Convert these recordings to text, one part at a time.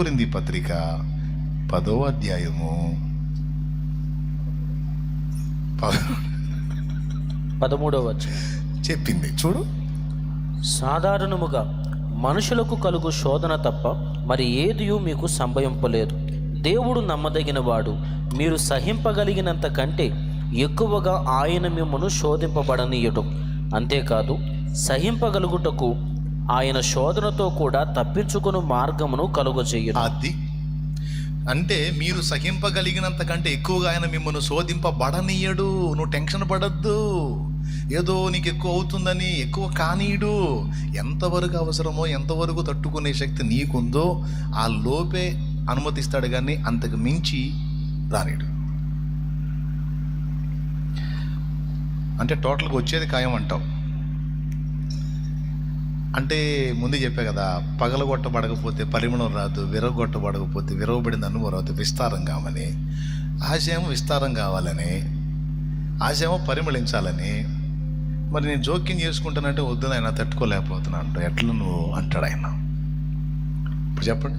కొరింది పత్రిక పదో అధ్యాయము. పదమూడవ చెప్పింది. చూడు. సాధారణముగా మనుషులకు కలుగు శోధన తప్ప మరి ఏదియూ మీకు సంభవింపలేదు. దేవుడు నమ్మదగిన వాడు మీరు సహింపగలిగినంత కంటే ఎక్కువగా ఆయన మిమ్మను శోధింపబడనీయడు. అంతేకాదు సహింపగలుగుటకు ఆయన శోధనతో కూడా తప్పించుకుని మార్గమును కలుగజేయు అది. అంటే మీరు సహింపగలిగినంత కంటే ఎక్కువగా ఆయన మిమ్మల్ని శోధింపబడనీయడు. నువ్వు టెన్షన్ పడద్దు. ఏదో నీకు ఎక్కువ అవుతుందని ఎక్కువ కానీయుడు. ఎంతవరకు అవసరమో ఎంతవరకు తట్టుకునే శక్తి నీకుందో ఆ లోపే అనుమతిస్తాడు కానీ అంతకు మించి రానీడు అంటే టోటల్గా వచ్చేది ఖాయం అంటావు. అంటే ముందు చెప్పా కదా పగలగొట్టబడకపోతే పరిమళం రాదు విరగొట్టబడకపోతే విరవబడిన అనుభవం రాదు విస్తారం కావని. ఆశయం విస్తారం కావాలని ఆశయమో పరిమళించాలని. మరి నేను జోక్యం చేసుకుంటానంటే వద్దు ఆయన తట్టుకోలేకపోతున్నా అంట ఎట్లా నువ్వు అంటాడు ఆయన? ఇప్పుడు చెప్పండి.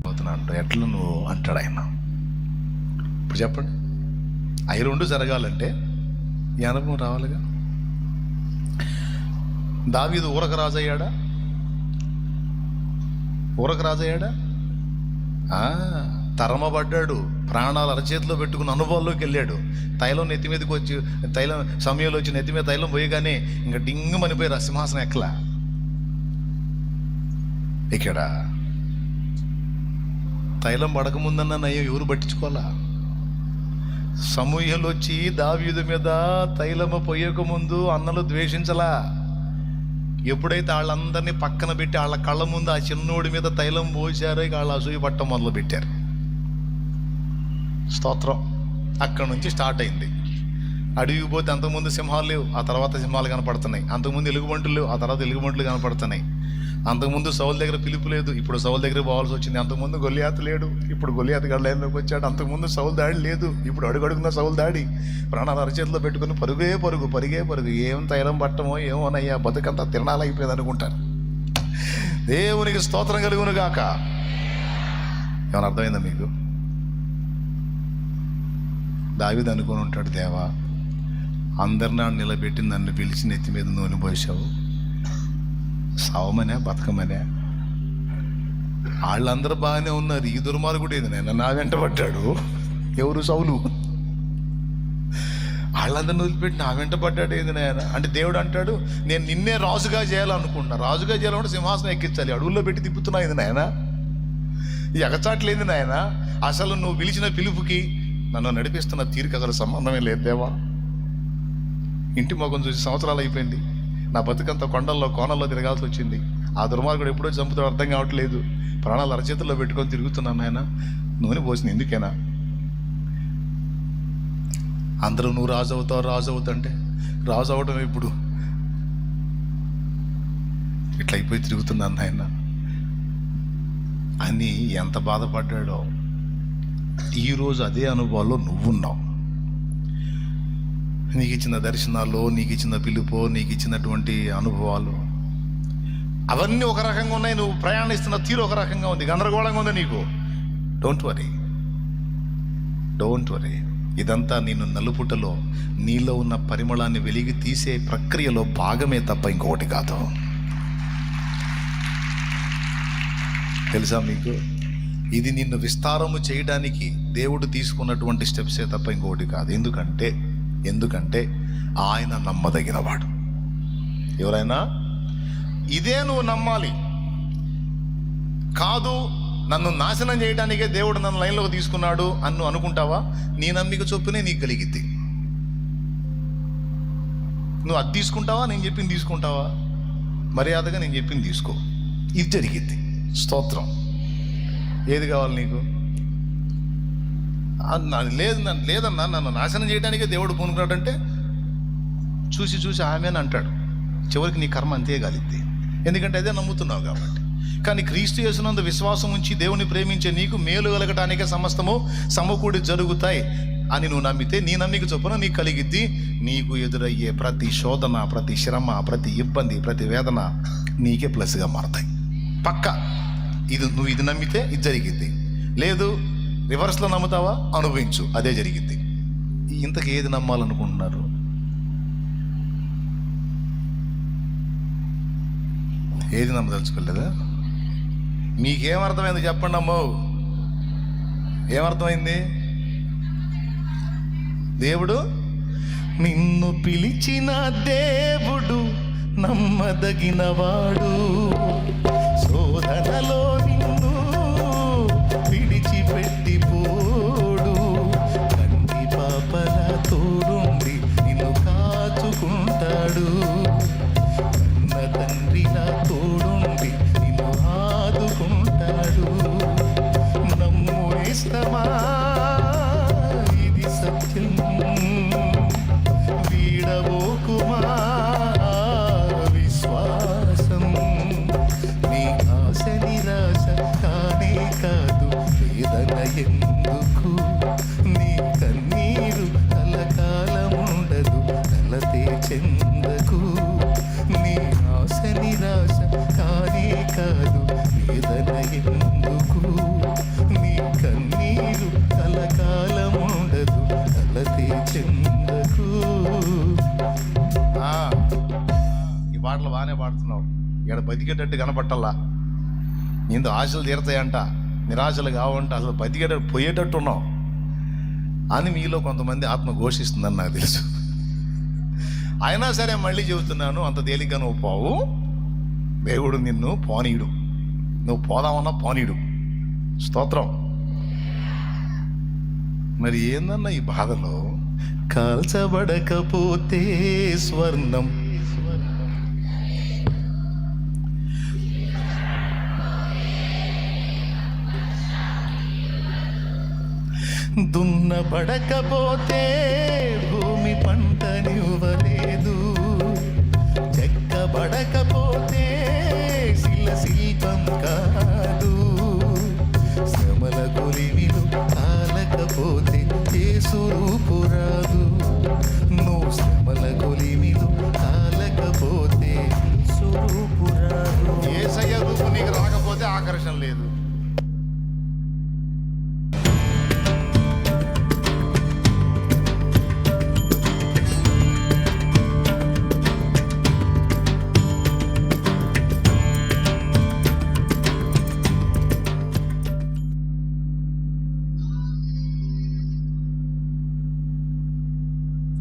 పోతున్నా అంట ఎట్లా నువ్వు అంటాడు ఆయన? ఇప్పుడు చెప్పండి. అవి రెండు జరగాలంటే ఈ అనుభవం రావాలిగా? దావీదు ఊరక రాజయ్యాడా? ఊరక రాజయ్యాడా? తరమబడ్డాడు. ప్రాణాలు అరచేతిలో పెట్టుకుని అనుభవాల్లోకి వెళ్ళాడు. తైలం నెత్తి మీదకి వచ్చి తైలం సమయంలో వచ్చి నెత్తి మీద తైలం పోయగానే ఇంకా డింగ్ సింహాసనం ఎక్కలా. ఇక్కడ తైలం పడకముందన్న నయ్యం ఎవరు పట్టించుకోవాలా? సమూహలు వచ్చి దావీదు మీద తైలము పోయకముందు అన్నలు ద్వేషించలా? ఎప్పుడైతే వాళ్ళందరినీ పక్కన పెట్టి వాళ్ళ కళ్ళ ముందు ఆ చిన్నోడి మీద తైలం పోసారో ఇక వాళ్ళు అసూయ పట్టం మొదలు పెట్టారు స్తోత్రం. అక్కడ నుంచి స్టార్ట్ అయింది. అడవికి పోతే అంతకుముందు సింహాలు లేవు. ఆ తర్వాత సింహాలు కనపడుతున్నాయి. అంతకుముందు ఎలుగుబంటులు లేవు. ఆ తర్వాత ఎలుగుబంటులు కనపడుతున్నాయి. అంతకుముందు సౌల్ దగ్గర పిలుపు లేదు ఇప్పుడు సౌల్ దగ్గర పోవాల్సి వచ్చింది. అంతకుముందు గొల్లియాత లేడు ఇప్పుడు గొల్లయాతగా లైన్లోకి వచ్చాడు. అంతకుముందు సౌల్ దాడి లేదు ఇప్పుడు అడుగడుగున్న సౌల్ దాడి. ప్రాణాలు అరచేతిలో పెట్టుకుని పరుగే పరుగు పరిగే పరుగు. ఏం తైలం పట్టమో ఏమోనయ్యా బతుకంతా తిరణాలైపోయింది అనుకుంటారు దేవునికి స్తోత్రం కలుగును గాక. ఏమైనా అర్థమైందా మీకు? దావిది అనుకుని ఉంటాడు దేవా అందరిని నన్ను నిలబెట్టి నన్ను పిలిచి నెత్తి మీద నూనె పోసావు. సావమనే బతకమనే వాళ్ళందరూ బాగానే ఉన్నారు. ఈ దుర్మార్గుడు ఏది? నేను నా వెంట పడ్డాడు. ఎవరు సౌలు? వాళ్ళందరిని వదిలిపెట్టి నా వెంట పడ్డాడు ఏంది నాయన? అంటే దేవుడు అంటాడు నేను నిన్నే రాజుగా చేయాలనుకుంటున్నా. రాజుగా చేయాలంటే సింహాసనం ఎక్కించాలి. అడవుల్లో పెట్టి తిప్పుతున్నా ఇది నాయన? ఈ ఎగచాట్లేంది నాయన? అసలు నువ్వు పిలిచిన పిలుపుకి నన్ను నడిపిస్తున్న తీరిక అసలు సంబంధమే లేదు దేవా. ఇంటి మొఖం చూసి సంవత్సరాలు అయిపోయింది. నా బతుకంత కొండల్లో కోణల్లో తిరగాల్సి వచ్చింది. ఆ దుర్మార్గుడు ఎప్పుడో చంపుతాడు అర్థం కావట్లేదు. ప్రాణాలు అరచేతుల్లో పెట్టుకొని తిరుగుతున్నాను ఆయన నూనె పోసింది ఎందుకేనా? అందరూ నువ్వు రాజు అవుతావు రాజు అవుతుంటే రాజు అవడం ఇప్పుడు ఇట్లా అయిపోయి తిరుగుతున్నాను ఆయన అని ఎంత బాధపడ్డాడో ఈరోజు అదే అనుభవాల్లో నువ్వున్నావు. నీకు ఇచ్చిన దర్శనాలు నీకు ఇచ్చిన పిలుపు నీకు ఇచ్చినటువంటి అనుభవాలు. అవన్నీ ఒక రకంగా ఉన్నాయి నువ్వు ప్రయాణిస్తున్న తీరు ఒక రకంగా ఉంది గందరగోళంగా ఉంది నీకు. డోంట్ వరీ డోంట్ వరీ ఇదంతా నేను నలుపుటలో నీలో ఉన్న పరిమళాన్ని వెలిగి తీసే ప్రక్రియలో భాగమే తప్ప ఇంకొకటి కాదు. తెలుసా మీకు? ఇది నిన్ను విస్తారము చేయడానికి దేవుడు తీసుకున్నటువంటి స్టెప్సే తప్ప ఇంకొకటి కాదు. ఎందుకంటే ఎందుకంటే ఆయన నమ్మదగినవాడు. ఎవరైనా? ఇదే నువ్వు నమ్మాలి. కాదు నన్ను నాశనం చేయడానికే దేవుడు నన్ను లైన్లోకి తీసుకున్నాడు అని నువ్వు అనుకుంటావా? నీ నమ్మిక చొప్పునే నీకు కలిగిద్ది. నువ్వు అది తీసుకుంటావా? నేను చెప్పింది తీసుకుంటావా? మర్యాదగా నేను చెప్పింది తీసుకో. ఇది జరిగింది స్తోత్రం. ఏది కావాలి నీకు? లేదు నన్ను లేదన్నా నన్ను నాశనం చేయడానికే దేవుడు పూనుకున్నాడంటే చూసి చూసి ఆమె అని అంటాడు. చివరికి నీ కర్మ అంతే కలిద్ది. ఎందుకంటే అదే నమ్ముతున్నావు కాబట్టి. కానీ క్రీస్తు యేసునందు విశ్వాసం ఉంచి దేవుని ప్రేమించే నీకు మేలు కలగటానికే సమస్తము సమకూడి జరుగుతాయి అని నువ్వు నమ్మితే నీ నమ్మిక చొప్పున నీకు కలిగిద్ది. నీకు ఎదురయ్యే ప్రతి శోధన ప్రతి శ్రమ ప్రతి ఇబ్బంది ప్రతి వేదన నీకే ప్లస్గా మారతాయి. పక్క. ఇది నువ్వు ఇది నమ్మితే ఇది జరిగిద్ది. లేదు రివర్స్లో నమ్ముతావా? అనుభవించు. అదే జరిగింది. ఇంతకు ఏది నమ్మాలనుకుంటున్నారు? ఏది నమ్మదలుచుకోలేదా? మీకేమర్థమైంది చెప్పండి అమ్మో. ఏమర్థమైంది? దేవుడు నిన్ను పిలిచిన దేవుడు నమ్మదగినవాడు. శోధనలో ఎందుకు నీ కన్నీరు కలకాలముండదు చెందకు. ఈ పాటలు బాగానే పాడుతున్నావు. ఇక్కడ బతికేటట్టు కనపట్టల్లా. నీతో ఆశలు తీరతాయంట నిరాశలు కావంట అసలు బతికేటట్టు పోయేటట్టు ఉన్నావు అని మీలో కొంతమంది ఆత్మ ఘోషిస్తుందని నాకు తెలుసు. అయినా సరే మళ్ళీ చెబుతున్నాను అంత తేలిగ్గా నువ్వు పోవు దేవుడు నిన్ను పోనీయుడు. నువ్వు పోదామన్నా పోనీడు. స్తోత్రం. మరి ఏందన్న ఈ బాధలో? కాల్చబడకపోతే స్వర్ణం. దున్నబడకపోతే భూమి పంటనివ్వలేదు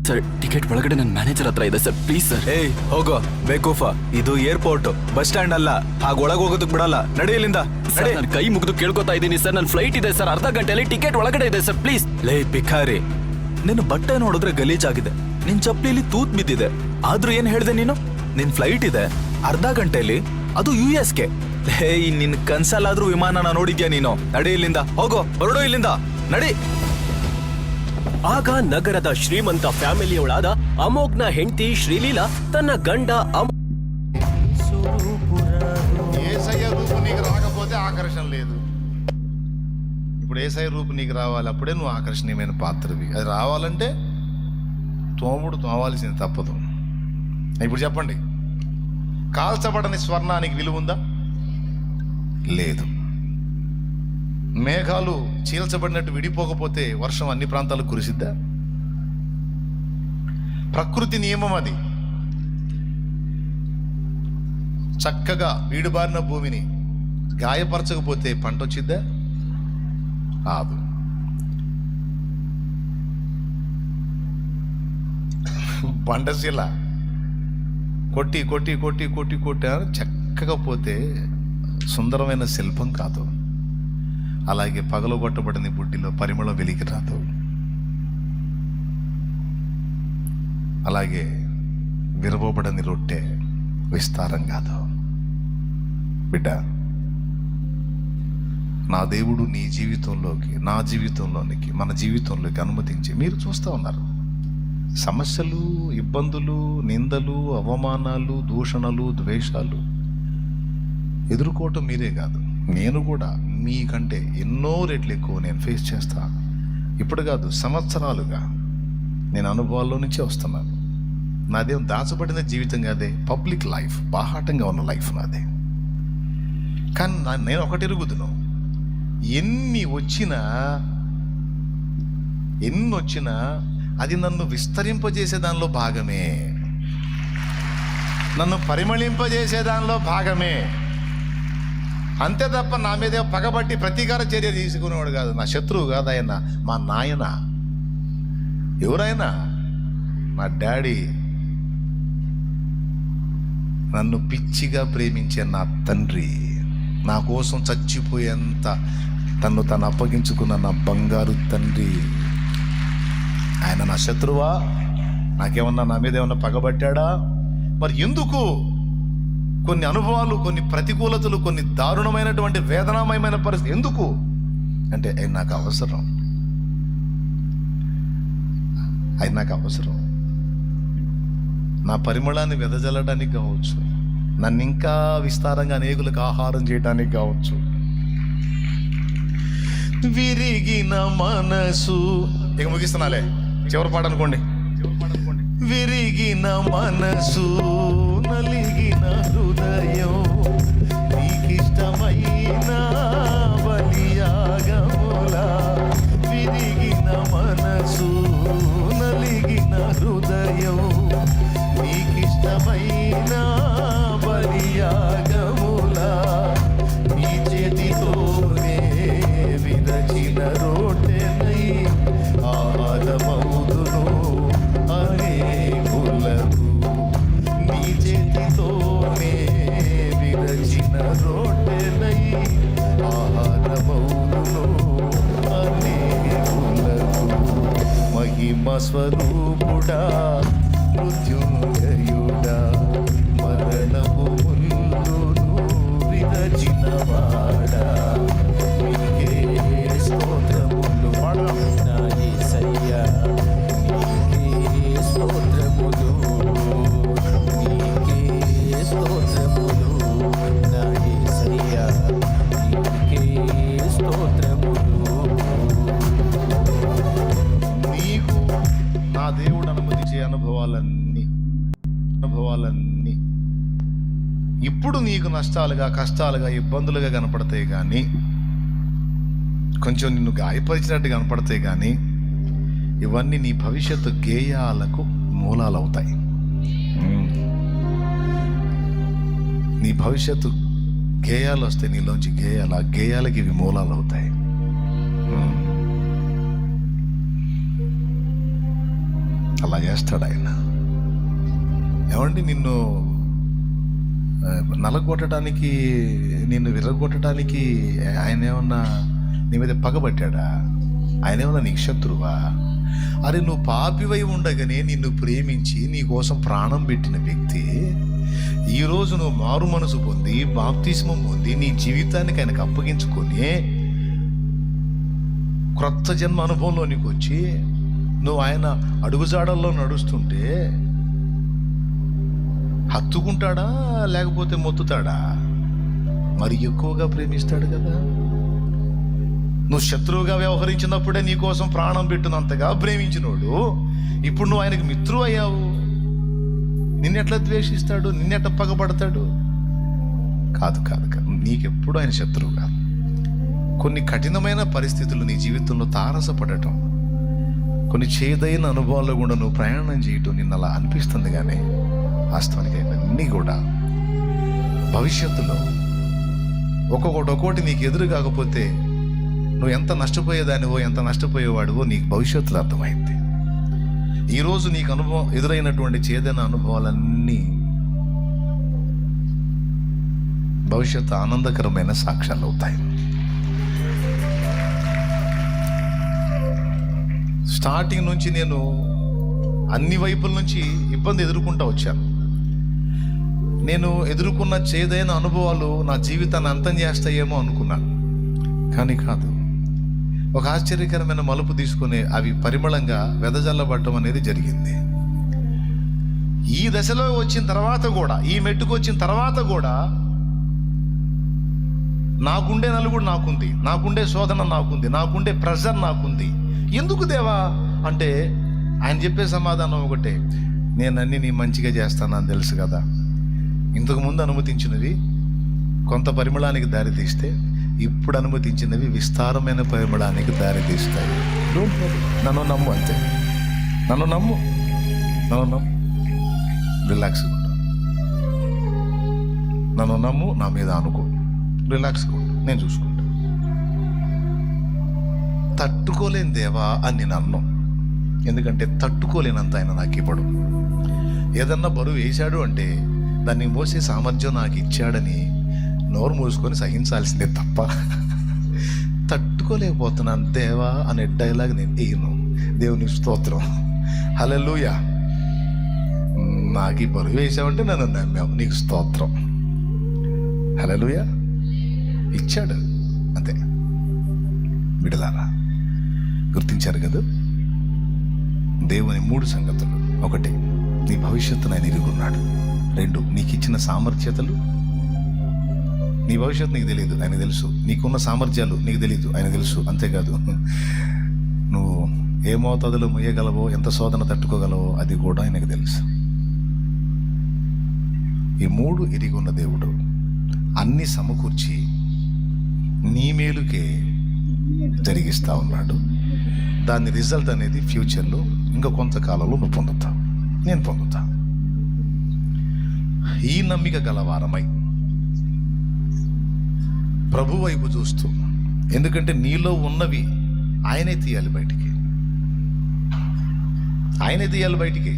ಸರ್ ಟಿಕೆಟ್ ಒಳಗಡೆ ನನ್ನ ಮ್ಯಾನೇಜರ್ ಹತ್ರ ಇದೆ ಸರ್ ಪ್ಲೀಸ್ ಸರ್ ಏಯ್ ಹೋಗೋ. ಬೇಕೂಫ. ಇದು ಏರ್ಪೋರ್ಟ್ ಬಸ್ ಸ್ಟ್ಯಾಂಡ್ ಅಲ್ಲ. ಹಾಗ ಒಳಗ್ ಹೋಗೋದಕ್ ಬಿಡಲ್ಲ. ನಡೆಯಲಿಂದ ಸರ್ ನಾನು ಕೈ ಮುಗಿದು ಕೇಳ್ಕೊತಾ ಇದ್ದೀನಿ ಸರ್ ನನ್ನ ಫ್ಲೈಟ್ ಇದೆ ಸರ್ ಅರ್ಧ ಗಂಟೆಯಲ್ಲಿ ಟಿಕೆಟ್ ಒಳಗಡೆ ಇದೆ ಸರ್ ಪ್ಲೀಸ್ ಲೇ ಪಿಖಾರಿ ನಿನ್ನ ಬಟ್ಟೆ ನೋಡಿದ್ರೆ ಗಲೀಜಾಗಿದೆ. ನಿನ್ ಚಪ್ಲಿಲಿ ತೂತ್ ಬಿದ್ದಿದೆ. ಆದ್ರೂ ಏನ್ ಹೇಳ್ದೆ ನೀನು? ನಿನ್ ಫ್ಲೈಟ್ ಇದೆ. ಅರ್ಧ ಗಂಟೆಯಲ್ಲಿ ಅದು ಯು ಎಸ್ ಕೆ ನಿನ್ ಕನ್ಸಲ್ಲಾದ್ರೂ ವಿಮಾನನ ನೋಡಿದ್ಯಾ ನೀನು? ನಡಿ ಇಲ್ಲಿಂದ. ಹೋಗೋ. ಹೊರಡೋ ಇಲ್ಲಿಂದ. ನಡಿ. ಆಗ ನಗರದ ಶ್ರೀಮಂತ ಫ್ಯಾಮಿಲಿಯೊಳಾದ ಅಮೋಘ್ನ ಹೆಂಡತಿ ಶ್ರೀಲೀಲಾ ತನ್ನ ಗಂಡ ಅಮ್ ఏసయ్య రూపు నీకు రాకపోతే ఆకర్షణ లేదు ఇప్పుడు ఏసయ్య రూపు నీకు రావాలి అప్పుడే నువ్వు ఆకర్షణీయమైన పాత్రవి అది రావాలంటే తోముడు తోవాల్సింది తప్పదు ఇప్పుడు చెప్పండి కాల్చబడని స్వర్ణానికి విలువ ఉందా లేదు మేఘాలు చీల్చబడినట్టు విడిపోకపోతే వర్షం అన్ని ప్రాంతాలకు కురిసిద్దా? ప్రకృతి నియమం అది. చక్కగా వీడుబారిన భూమిని గాయపరచకపోతే పంట వచ్చిద్దా రాదు బండశీల కొట్టి కొట్టి కొట్టి కొట్టి కొట్టి చక్కగా పోతే సుందరమైన శిల్పం కాదు. అలాగే పగలగొట్టబడిన బుడ్డిలో పరిమళం వెలికి రాదు. అలాగే విరవబడని రొట్టె విస్తారం కాదు. బిడ్డ నా దేవుడు నీ జీవితంలోకి నా జీవితంలోనికి మన జీవితంలోకి అనుమతించి మీరు చూస్తూ ఉన్నారు. సమస్యలు ఇబ్బందులు నిందలు అవమానాలు దూషణలు ద్వేషాలు ఎదుర్కోవటం మీరే కాదు. నేను కూడా మీకంటే ఎన్నో రెట్లు ఎక్కువ నేను ఫేస్ చేస్తా. ఇప్పుడు కాదు సంవత్సరాలుగా నేను అనుభవాల్లో నుంచే వస్తున్నాను. నాదేం దాచబడిన జీవితం కాదే పబ్లిక్ లైఫ్ బాహాటంగా ఉన్న లైఫ్ నాదే. కానీ నా- నేను ఒకటి ఎరుగుదును. ఎన్ని వచ్చినా ఎన్ని వచ్చినా అది నన్ను విస్తరింపజేసే దానిలో భాగమే. నన్ను పరిమళింపజేసే దానిలో భాగమే. అంతే తప్ప నా మీదే పగబట్టి ప్రతీకార చర్య తీసుకునేవాడు కాదు. నా శత్రువు కాదు ఆయన మా నాయన. ఎవరైనా? నా డాడీ నన్ను పిచ్చిగా ప్రేమించే నా తండ్రి. నా కోసం చచ్చిపోయేంత తను తను అప్పగించుకున్న నా బంగారు తండ్రి. ఆయన నా శత్రువా? నాకేమన్నా నా మీద ఏమన్నా పగబట్టాడా? మరి ఎందుకు? కొన్ని అనుభవాలు కొన్ని ప్రతికూలతలు కొన్ని దారుణమైనటువంటి వేదనామయమైన పరిస్థితి. ఎందుకు? అంటే అది నాకు అవసరం. అది నాకు అవసరం. నా పరిమళాన్ని వెదజల్లడానికి కావచ్చు. నన్ను ఇంకా విస్తారంగా అనేకులకు ఆహారం చేయడానికి కావచ్చు. విరిగిన మనసు. ఇక ముగిస్తున్నాలే. చివరి పాట అనుకోండి. విరిగిన మనసు నలిగి హృదయం నీకిష్టమైన స్వరూపుడా మృత్యుంజయుడా నీకు నష్టాలుగా కష్టాలుగా ఇబ్బందులుగా కనపడతాయి కానీ కొంచెం నిన్ను గాయపరిచినట్టు కనపడతాయి కానీ ఇవన్నీ నీ భవిష్యత్తు గేయాలకు మూలాలు అవుతాయి. నీ భవిష్యత్తు గేయాలు వస్తాయి నీలోంచి గేయాలు ఆ గేయాలకి ఇవి మూలాలు అవుతాయి. అలా చేస్తాడు ఆయన ఏమండి నిన్ను నలగొట్టడానికి నిన్ను విరగొట్టడానికి ఆయన ఏమన్నా నీ మీద పగబట్టాడా? ఆయన ఏమన్నా నీకు శత్రువా? అరే నువ్వు పాపివై ఉండగానే నిన్ను ప్రేమించి నీ కోసం ప్రాణం పెట్టిన వ్యక్తి ఈరోజు నువ్వు మారు మనసు పొంది బాప్తిస్మం పొంది నీ జీవితానికి ఆయనకు అప్పగించుకొని క్రొత్త జన్మ అనుభవంలోనికి వచ్చి నువ్వు ఆయన అడుగుజాడల్లో నడుస్తుంటే హత్తుకుంటాడా లేకపోతే మొత్తుతాడా? మరి ఎక్కువగా ప్రేమిస్తాడు కదా. నువ్వు శత్రువుగా వ్యవహరించినప్పుడే నీ కోసం ప్రాణం పెట్టినంతగా ప్రేమించినోడు ఇప్పుడు నువ్వు ఆయనకు మిత్రువు అయ్యావు. నిన్నెట్లా ద్వేషిస్తాడు? నిన్నెట్లా పగబడతాడు? కాదు కాదు కాదు. నీకెప్పుడు ఆయన శత్రువు కాదు. కొన్ని కఠినమైన పరిస్థితులు నీ జీవితంలో తారసపడటం కొన్ని చేదైన అనుభవాల్లో కూడా నువ్వు ప్రయాణం చేయటం నిన్న అలా అనిపిస్తుంది కానీ వాస్తవానికి ఇవన్నీ కూడా భవిష్యత్తులో ఒక్కొక్కటి ఒక్కోటి నీకు ఎదురు కాకపోతే నువ్వు ఎంత నష్టపోయేదానివో ఎంత నష్టపోయేవాడివో నీకు భవిష్యత్తులో అర్థమైంది. ఈరోజు నీకు అనుభవం ఎదురైనటువంటి చేదైన అనుభవాలన్నీ భవిష్యత్తు ఆనందకరమైన సాక్ష్యాలు అవుతాయి. స్టార్టింగ్ నుంచి నేను అన్ని వైపుల నుంచి ఇబ్బంది ఎదుర్కొంటూ వచ్చాను. నేను ఎదుర్కొన్న చేదైన అనుభవాలు నా జీవితాన్ని అంతం చేస్తాయేమో అనుకున్నాను కానీ కాదు. ఒక ఆశ్చర్యకరమైన మలుపు తీసుకుని అవి పరిమళంగా వెదజల్లబడటం అనేది జరిగింది. ఈ దశలో వచ్చిన తర్వాత కూడా ఈ మెట్టుకు వచ్చిన తర్వాత కూడా నాకుండే నలుగుడు నాకుంది నాకుండే శోధన నాకుంది నాకుండే ప్రెషర్ నాకుంది. ఎందుకు దేవా? అంటే ఆయన చెప్పే సమాధానం ఒకటే నేను అన్ని నీ మంచిగా చేస్తానని తెలుసు కదా. ఇంతకుముందు అనుమతించినవి కొంత పరిమళానికి దారితీస్తే ఇప్పుడు అనుమతించినవి విస్తారమైన పరిమళానికి దారితీస్తాయి నన్ను నమ్ము అంతే. నన్ను నమ్ము. నన్ను నమ్ము. రిలాక్స్గా ఉండు. నన్ను నమ్ము నా మీద అనుకో రిలాక్స్గా ఉండు. నేను చూసుకుంటా. తట్టుకోలేని దేవా అని నేను అన్నాం ఎందుకంటే తట్టుకోలేనంత ఆయన నాకు ఇవ్వడు. ఏదన్నా బరువు వేశాడు అంటే దాన్ని మోసే సామర్థ్యం నాకు ఇచ్చాడని నోరు మూసుకొని సహించాల్సిందే తప్ప. తట్టుకోలేకపోతున్నాను దేవా అనే డైలాగ్ నేను వేయను. దేవుని స్తోత్రం. హలెలూయ నాకు ఈ బరువు వేసావంటే నన్ను నమ్మావు. నీకు స్తోత్రం. హలెలూయ ఇచ్చాడు. అంతే. విడలారా. గుర్తించారు కదా? దేవుని మూడు సంగతులు. ఒకటి నీ భవిష్యత్తును ఆయన ఇరుగున్నాడు రెండు నీకు ఇచ్చిన సామర్థ్యతలు? నీ భవిష్యత్తు నీకు తెలియదు ఆయన తెలుసు. నీకున్న సామర్థ్యాలు నీకు తెలియదు ఆయన తెలుసు. అంతేకాదు నువ్వు ఏ మోతాదులో ముయ్యగలవో ఎంత శోధన తట్టుకోగలవో అది కూడా ఆయనకు తెలుసు. ఈ మూడు ఎరిగి ఉన్న దేవుడు అన్ని సమకూర్చి నీ మేలుకే జరిగిస్తా ఉన్నాడు. దాని రిజల్ట్ అనేది ఫ్యూచర్లో ఇంకా కొంతకాలంలో నువ్వు పొందుతావు. నేను పొందుతాను ఈ నమ్మిక గలవారమై. ప్రభు వైపు చూస్తూ ఎందుకంటే నీలో ఉన్నవి ఆయనే తీయాలి బయటికి. ఆయనే తీయాలి బయటికి.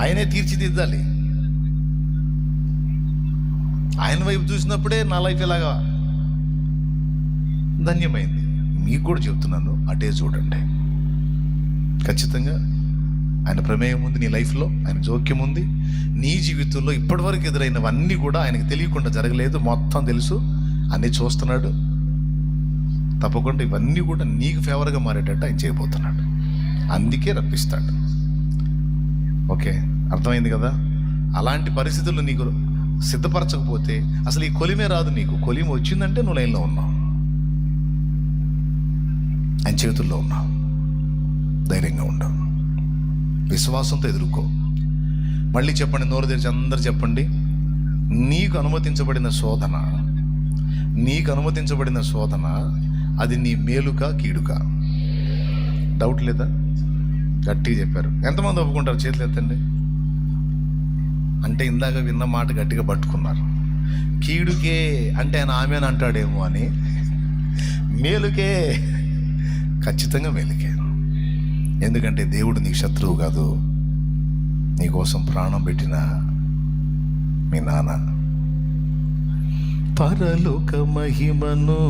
ఆయనే తీర్చిదిద్దాలి. ఆయన వైపు చూసినప్పుడే నా లైఫ్ ఎలాగా ధన్యమైంది. మీకు కూడా చెప్తున్నాను అటే చూడండి. ఖచ్చితంగా ఆయన ప్రమేయం ఉంది నీ లైఫ్లో ఆయన జోక్యం ఉంది. నీ జీవితంలో ఇప్పటివరకు ఎదురైనవన్నీ కూడా ఆయనకు తెలియకుండా జరగలేదు మొత్తం తెలుసు. అన్నీ చూస్తున్నాడు. తప్పకుండా ఇవన్నీ కూడా నీకు ఫేవర్గా మారేటట్టు ఆయన చేయబోతున్నాడు. అందుకే రప్పిస్తాడు. ఓకే అర్థమైంది కదా? అలాంటి పరిస్థితుల్లో నీకు సిద్ధపరచకపోతే అసలు ఈ కొలిమే రాదు నీకు. కొలిమ వచ్చిందంటే నువ్వు లైన్లో ఉన్నావు. ఆయన చేతుల్లో ఉన్నావు. ధైర్యంగా ఉండవు విశ్వాసంతో ఎదుర్కో. మళ్ళీ చెప్పండి నోరు తెరిచి అందరు చెప్పండి. నీకు అనుమతించబడిన శోధన నీకు అనుమతించబడిన శోధన అది నీ మేలుక కీడుక? డౌట్ లేదా? గట్టిగా చెప్పారు. ఎంతమంది ఒప్పుకుంటారు? చేతులు ఎత్తండి. అంటే ఇందాక విన్న మాట గట్టిగా పట్టుకున్నారు. కీడుకే అంటే ఆయన ఆమెను అంటాడేమో అని. మేలుకే ఖచ్చితంగా మేలుకే. ఎందుకంటే దేవుడు నీకు శత్రువు కాదు. నీకోసం ప్రాణం పెట్టిన మీ నాన్న. పరలోక మహిమను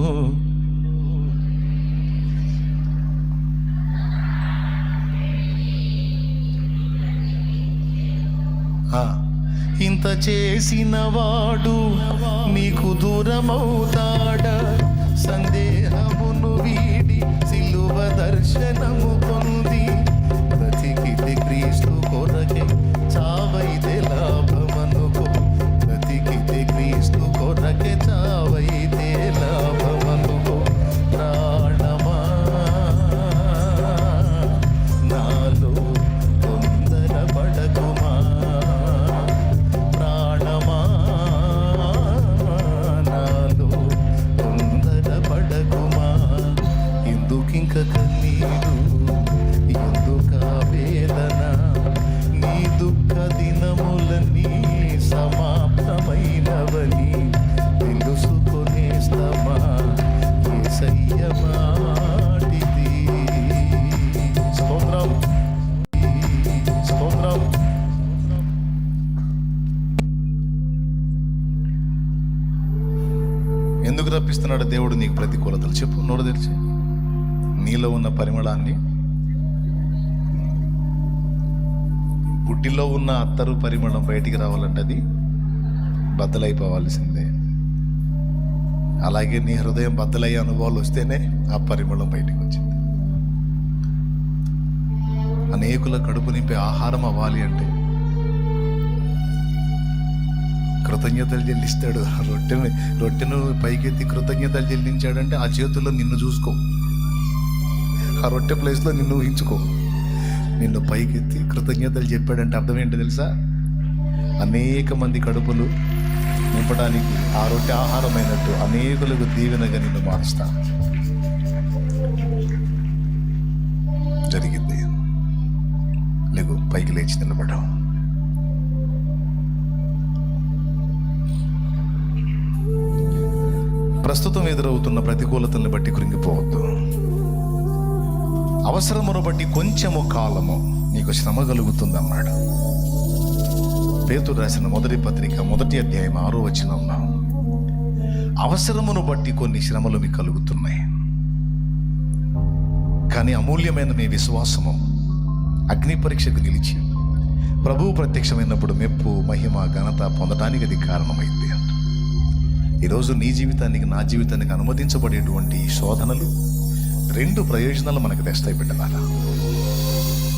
ఆ, ఇంత చేసిన వాడు నీకు దూరమవుతాడా? సందేహమును వీడి సిలువ దర్శనము ఎందుకు దేవుడు నీకు ప్రతికూలతలు చెప్పు నోరు తెరిచి. నీలో ఉన్న పరిమళాన్ని గుడ్డిలో ఉన్న అత్తరు పరిమళం బయటికి రావాలంటే అది బద్దలైపోవాల్సిందే. అలాగే నీ హృదయం బద్దలయ్యే అనుభవాలు వస్తేనే ఆ పరిమళం బయటికి వచ్చింది అనేకుల కడుపు నింపే ఆహారం అవ్వాలి అంటే కృతజ్ఞతలు చెల్లిస్తాడు. రొట్టెను రొట్టెను పైకెత్తి కృతజ్ఞతలు చెల్లించాడంటే ఆ చేతుల్లో నిన్ను చూసుకో. ఆ రొట్టె ప్లేస్లో నిన్ను ఊహించుకో. నిన్ను పైకెత్తి కృతజ్ఞతలు చెప్పాడంటే అర్థం ఏంటో తెలుసా? అనేక మంది కడుపులు నింపడానికి ఆ రొట్టె ఆహారమైనట్టు అనేకులకు దీవెనగా నిన్ను మారుస్తా. జరిగింది. లేకు పైకి లేచి నిలబడ్డాం ప్రస్తుతం ఎదురవుతున్న ప్రతికూలతల్ని బట్టి కృంగిపోవద్దు. అవసరమును బట్టి కొంచెము కాలము నీకు శ్రమ కలుగుతుందన్నాడు. పేతుడు రాసిన మొదటి పత్రిక మొదటి అధ్యాయం ఆరో వచనంలో అవసరమును బట్టి కొన్ని శ్రమలు మీకు కలుగుతున్నాయి. కానీ అమూల్యమైన మీ విశ్వాసము అగ్ని పరీక్షకు నిలిచి ప్రభువు ప్రత్యక్షమైనప్పుడు మెప్పు మహిమ ఘనత పొందటానికి అది కారణమైంది అంట ఈరోజు నీ జీవితానికి నా జీవితానికి అనుమతించబడేటువంటి ఈ శోధనలు రెండు ప్రయోజనాలు మనకు తెస్తాయి బిడ్డలారా.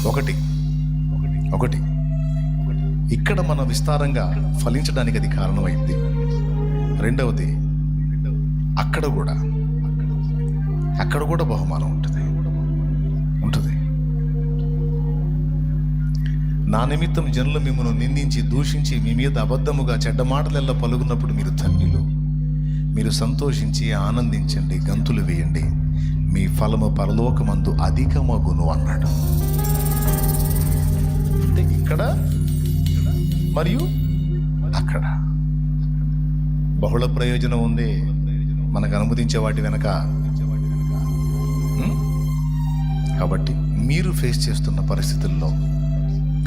ఒకటి ఒకటి ఇక్కడ మన విస్తారంగా ఫలించడానికి అది కారణమైంది. రెండవది అక్కడ కూడా అక్కడ కూడా బహుమానం ఉంటుంది. ఉంటుంది. నా నిమిత్తం జనులు మిమ్మల్ని నిందించి దూషించి మీ మీద అబద్ధముగా చెడ్డ మాటలెల్లా పలుకున్నప్పుడు మీరు ధన్యులు. మీరు సంతోషించి ఆనందించండి గంతులు వేయండి. మీ ఫలము పరలోకమందు అధికమగును అన్నాడు. అంటే ఇక్కడ మరియు అక్కడ. బహుళ ప్రయోజనం ఉంది. మనకు అనుమతించే వాటి వెనక. కాబట్టి మీరు ఫేస్ చేస్తున్న పరిస్థితుల్లో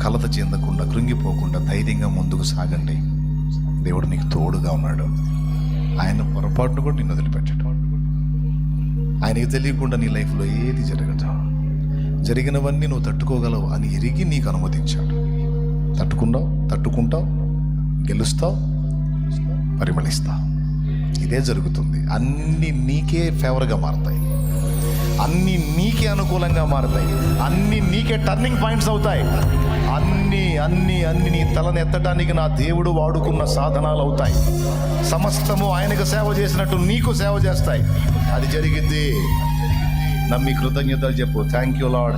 కలత చెందకుండా కృంగిపోకుండా ధైర్యంగా ముందుకు సాగండి. దేవుడు నీకు తోడుగా ఉన్నాడు. ఆయన పొరపాటును కూడా నిన్ను వదిలిపెట్టడు. ఆయనకి తెలియకుండా నీ లైఫ్లో ఏది జరగదు. జరిగినవన్నీ నువ్వు తట్టుకోగలవు అని ఎరిగి నీకు అనుమతించాడు. తట్టుకున్నావు తట్టుకుంటావు గెలుస్తావు పరిమళిస్తావు. ఇదే జరుగుతుంది. అన్నీ నీకే ఫేవర్గా మారతాయి. అన్ని నీకే అనుకూలంగా మారుతాయి. అన్ని నీకే టర్నింగ్ పాయింట్స్ అవుతాయి. అన్ని అన్ని అన్ని నీ తలను ఎత్తడానికి నా దేవుడు వాడుకున్న సాధనాలు అవుతాయి. సమస్తము ఆయనకు సేవ చేసినట్టు నీకు సేవ చేస్తాయి. అది జరిగిద్ది. నమ్మి కృతజ్ఞతలు చెప్పు. థ్యాంక్ యూ లాడ్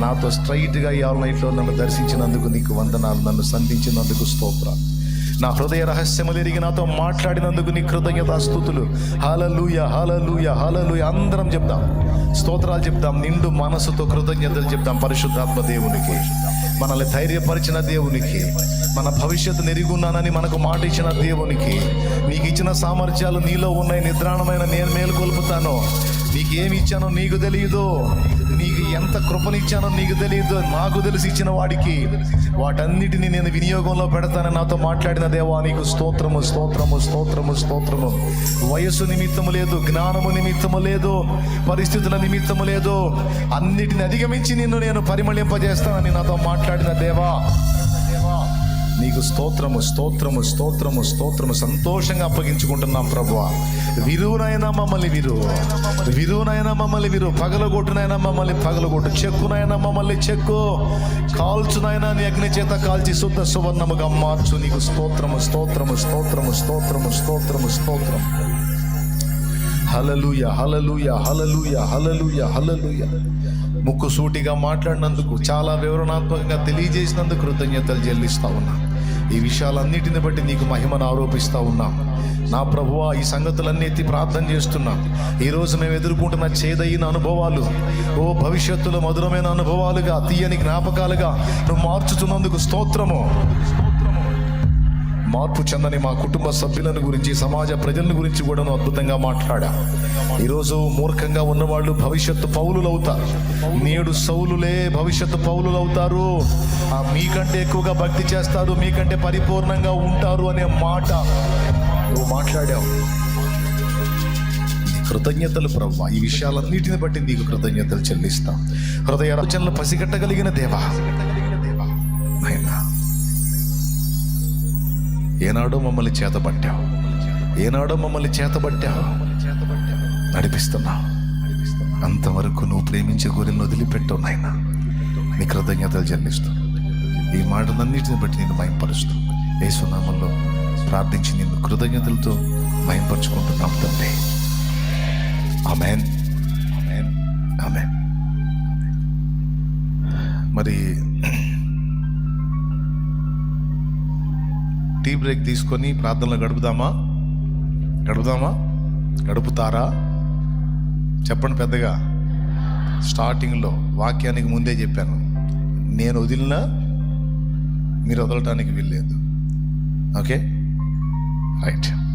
నాతో స్ట్రైట్గా ఈ ఆల్ నైట్లో నన్ను దర్శించినందుకు నీకు వందనాలు. నన్ను సంధించినందుకు స్తోత్రాలు. నా హృదయ రహస్యములు ఎరిగి నాతో మాట్లాడినందుకు నీ కృతజ్ఞత స్థుతులు హలలుయ హలలుయ హాలలుయ అందరం చెప్దాం. స్తోత్రాలు చెప్దాం నిండు మనసుతో కృతజ్ఞతలు చెప్దాం పరిశుద్ధాత్మ దేవునికి. మనల్ని ధైర్యపరిచిన దేవునికి. మన భవిష్యత్తు నెరిగున్నానని మనకు మాట ఇచ్చిన దేవునికి. నీకు ఇచ్చిన సామర్థ్యాలు నీలో ఉన్నాయి నిద్రాణమైన నేను మేలుకొల్పుతాను. నీకేమి ఇచ్చానో నీకు తెలియదు నీకు ఎంత కృపనిచ్చానో నీకు తెలియదు నాకు తెలిసి ఇచ్చిన వాడికి వాటన్నిటిని నేను వినియోగంలో పెడతానని నాతో మాట్లాడిన దేవా నీకు స్తోత్రము స్తోత్రము స్తోత్రము స్తోత్రము. వయస్సు నిమిత్తము లేదు జ్ఞానము నిమిత్తము లేదు పరిస్థితుల నిమిత్తము లేదు. అన్నిటిని అధిగమించి నిన్ను నేను పరిమళింపజేస్తానని నాతో మాట్లాడిన దేవా నీకు స్తోత్రము స్తోత్రము స్తోత్రము స్తోత్రము. సంతోషంగా అప్పగించుకుంటున్నాం ప్రభు విరువునైనా మమ్మల్ని విరువు విరువునైనా మమ్మల్ని విరువు పగలగొట్టునైనా మమ్మల్ని పగలగొట్టు. చెక్కునైనా మమ్మల్ని చెక్కు. కాల్చునైనా నీ అగ్ని చేత కాల్చి శుద్ధ సువర్ణముగా మార్చు. నీకు స్తోత్రము స్తోత్రము స్తోత్రము స్తోత్రము స్తోత్రము స్తోత్రం. హలలుయ హలలుయ హలలుయ హలలుయ హలలుయ ముక్కు సూటిగా మాట్లాడినందుకు చాలా వివరణాత్మకంగా తెలియజేసినందుకు కృతజ్ఞతలు చెల్లిస్తా ఉన్నాను ఈ విషయాలన్నిటిని బట్టి నీకు మహిమను ఆరోపిస్తా ఉన్నాం. నా ప్రభువా ఈ సంగతులన్నీ ఎత్తి ప్రార్థన చేస్తున్నాం. ఈ రోజు మేము ఎదుర్కొంటున్న చేదైన అనుభవాలు ఓ భవిష్యత్తులో మధురమైన అనుభవాలుగా తీయని జ్ఞాపకాలుగా నువ్వు మార్చుతున్నందుకు స్తోత్రము. మార్పు చెందని మా కుటుంబ సభ్యులను గురించి సమాజ ప్రజలను గురించి కూడా అద్భుతంగా మాట్లాడా. ఈరోజు మూర్ఖంగా ఉన్నవాళ్ళు భవిష్యత్తు పౌలులు అవుతారు నేడు సౌలులే భవిష్యత్తు పౌలులు అవుతారు ఆ మీకంటే ఎక్కువగా భక్తి చేస్తారు మీకంటే పరిపూర్ణంగా ఉంటారు అనే మాట నువ్వు మాట్లాడావు. కృతజ్ఞతలు ప్రవ్వా. ఈ విషయాలన్నిటిని బట్టి నీకు కృతజ్ఞతలు చెల్లిస్తాం. హృదయ రచనలు పసిగట్టగలిగిన దేవా. నాయనా ఏనాడో మమ్మల్ని చేతబట్టావు. ఏనాడో మమ్మల్ని చేతబట్టావు. నడిపిస్తున్నావు అంతవరకు నువ్వు ప్రేమించే గురిని వదిలిపెట్టావు నాయన. నీ కృతజ్ఞతలు చెల్లిస్తూ. ఈ మాటలన్నిటిని బట్టి నేను మయంపరుస్తూ. ఏసునామంలో ప్రార్థించి నిన్ను కృతజ్ఞతలతో మయంపరుచుకుంటున్నాం తండ్రి. ఆమెన్. ఆమెన్. ఆమెన్. మరి టీ బ్రేక్ తీసుకొని ప్రార్థనలో గడుపుదామా? గడుపుదామా? గడుపుతారా? చెప్పండి పెద్దగా. స్టార్టింగ్లో వాక్యానికి ముందే చెప్పాను. నేను వదిలినా మీరు వదలటానికి వీల్లేదు. ఓకే? రైట్.